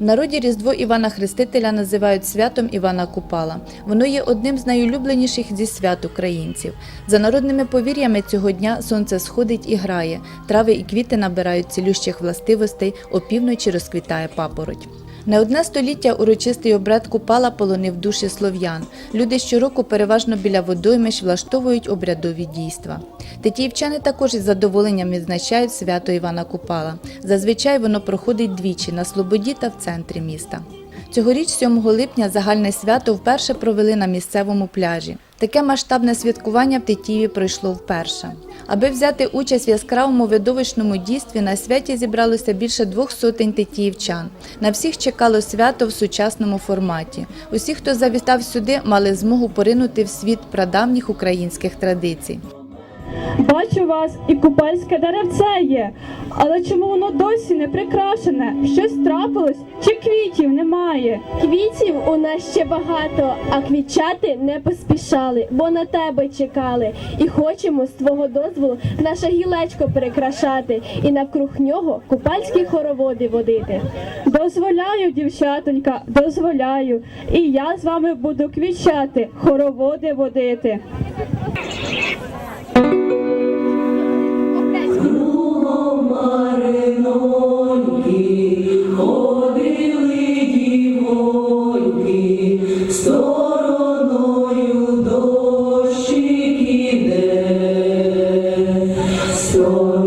В народі Різдво Івана Хрестителя називають святом Івана Купала. Воно є одним з найулюбленіших зі свят українців. За народними повір'ями цього дня сонце сходить і грає, трави і квіти набирають цілющих властивостей, опівночі розквітає папороть. Не одне століття урочистий обряд Купала полонив душі слов'ян. Люди щороку переважно біля водоймищ влаштовують обрядові дійства. Тетіївчани також із задоволенням відзначають свято Івана Купала. Зазвичай воно проходить двічі на Слободі та в центрі міста. Цьогоріч, 7 липня, загальне свято вперше провели на місцевому пляжі. Таке масштабне святкування в Тетіїві пройшло вперше. Аби взяти участь в яскравому видовищному дійстві, на святі зібралося більше двох сотень тетіївчан. На всіх чекало свято в сучасному форматі. Усі, хто завітав сюди, мали змогу поринути в світ прадавніх українських традицій. Бачу вас і купальське деревце є, але чому воно досі не прикрашене? Щось трапилось квітів немає? Квітів у нас ще багато, а квітчати не поспішали, бо на тебе чекали. І хочемо з твого дозволу наше гілечко прикрашати, і навкруг нього купальські хороводи водити. Дозволяю, дівчатонька, дозволяю. І я з вами буду квітчати, хороводи водити. yo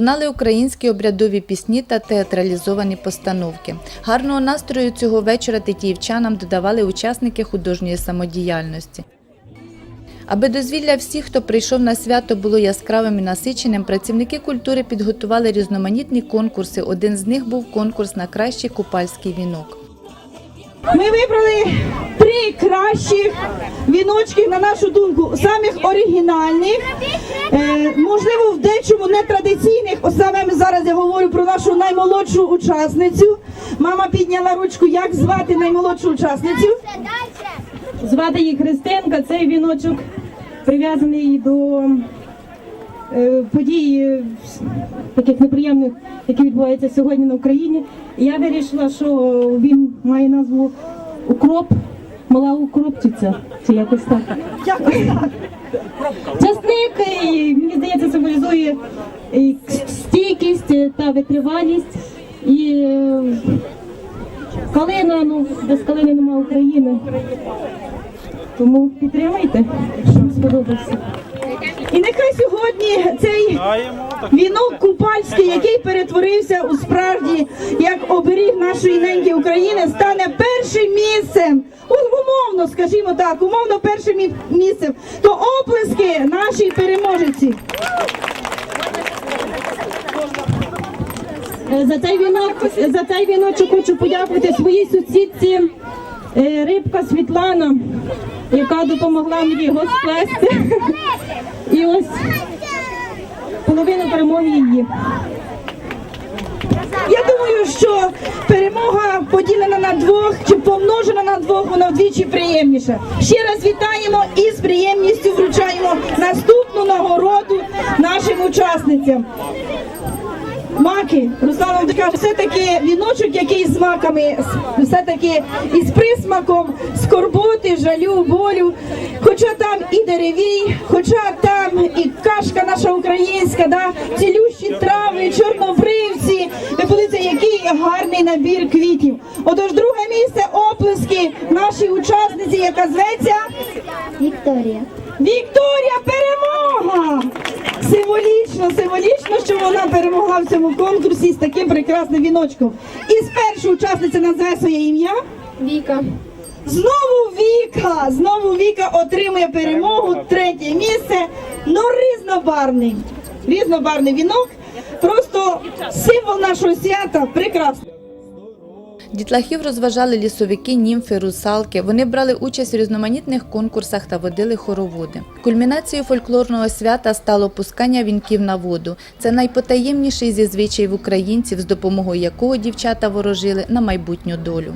Лунали українські обрядові пісні та театралізовані постановки. Гарного настрою цього вечора тетіївчанам додавали учасники художньої самодіяльності. Аби дозвілля всіх, хто прийшов на свято, було яскравим і насиченим, працівники культури підготували різноманітні конкурси. Один з них був конкурс на кращий купальський вінок. Ми вибрали три кращих віночки, на нашу думку, самих оригінальних, е, можливо, в дечому нетрадиційних. Ось Саме зараз я говорю про нашу наймолодшу учасницю. Мама підняла ручку, як звати наймолодшу учасницю. Звати її Христинка, цей віночок прив'язаний до е, подій е, таких неприємних, які відбуваються сьогодні на Україні. Я вирішила, що він має назву Укроп, мала укропчиця, чи якось так. Якось так. Часник, мені здається, символізує стійкість е, та витривалість. І е, калина, ну без калини немає України. Тому підтримайте, вам сподобався. І нехай сьогодні цей вінок купальський, який перетворився у справді як оберіг нашої неньки України, стане першим місцем. Умовно, скажімо так, умовно першим місцем. То оплески нашій переможеці. Е, За цей вінок, за цей віночок хочу подякувати своїй сусідці е, Рибка Світлана, яка допомогла мені його сплести. І ось половину перемоги її. Я думаю, що перемога поділена на двох чи помножена на двох, вона вдвічі приємніша. Ще раз вітаємо і з приємністю вручаємо наступну нагороду нашим учасницям. Маки, Руслан каже, все-таки віночок, який з маками, все-таки із присмаком скорботи, жалю, болю. Хоча там і деревій, хоча там і кашка наша українська, да, цілющі трави, чорнобривці. Ви подивіться, який гарний набір квітів. Отож, друге місце оплески нашій учасниці, яка зветься Вікторія. Вікторія перемога! Символічно, символічно, що вона перемогла в цьому конкурсі з таким прекрасним віночком. І спершу учасниця назве своє ім'я. Віка. Знову Віка! Знову Віка отримує перемогу, третє місце. Ну, різнобарний. Різнобарний вінок. Просто символ нашого свята. Прекрасно. Дітлахів розважали лісовики, німфи, русалки. Вони брали участь у різноманітних конкурсах та водили хороводи. Кульмінацією фольклорного свята стало пускання вінків на воду. Це найпотаємніший зі звичаїв українців, з допомогою якого дівчата ворожили на майбутню долю.